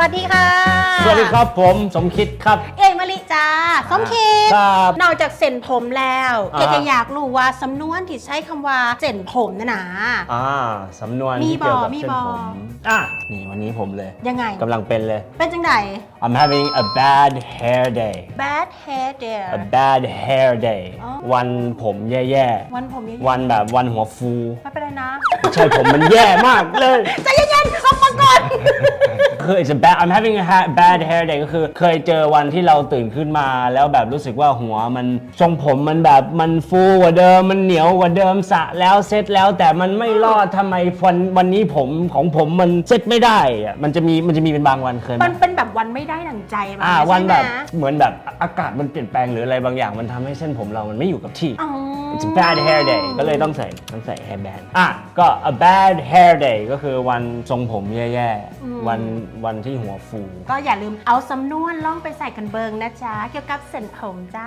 วัสดีค่ะ สวัสดีครับผมสมคิดครับ เอยมาริจ้าส้มคิด ครับนอกจากเส้นผมแล้วอ่าเกก็อยากรู้ว่าสำนวนที่ใช้คำว่าเส้นผมนะนะ อ่าสำนวนมีที่เกี่ยวกับบ่มีเส้นบ่ ผมอะนี่วันนี้ผมเลยยังไง กำลังเป็นเลย เป็นจังได I'm having a bad hair day bad hair there a bad hair day อ๋อ วันผมแย่วันผมเยอะๆวันแบบวันหัวฟูๆไม่เป็นไรนะ ไม่ใช่ผมมันแย่มากเลย ใจเย็นๆเอาฟัง ก่อน คือ it's a bad I'm having a ha- bad hair day ก็คือเคยเจอวันที่เราตื่นขึ้นมา แล้วแบบรู้สึกว่าหัวมันทรงผมมันแบบมันฟูกว่าเดิมมันเหนียวกว่าเดิมสระแล้วเซ็ตแล้วแต่มันไม่รอดทำไมวันวันนี้ผมของผมมันเซ็ตไม่ได้อะมันจะมีมันจะมีเป็นบางวันเคยไหม มันเป็นแบบวันไม่ได้ดังใจมาอ่าใช่วันไหมแบบเหมือนแบบอากาศมันเปลี่ยนแปลงหรืออะไรบางอย่างมันทำให้เส้นผมเรามันไม่อยู่กับที่ อ๋อ It's a bad hair day ก็เลยต้องใส่ต้องใส่ hairband อะก็ a bad hair day ก็คือวันทรงผมแย่ๆวันวันที่หัวฟู ก็อย่าลืมเอาสำนวนล่องไปใส่กันเบิงนะจ๊ะ เกี่ยวกับเส้นผมจ้า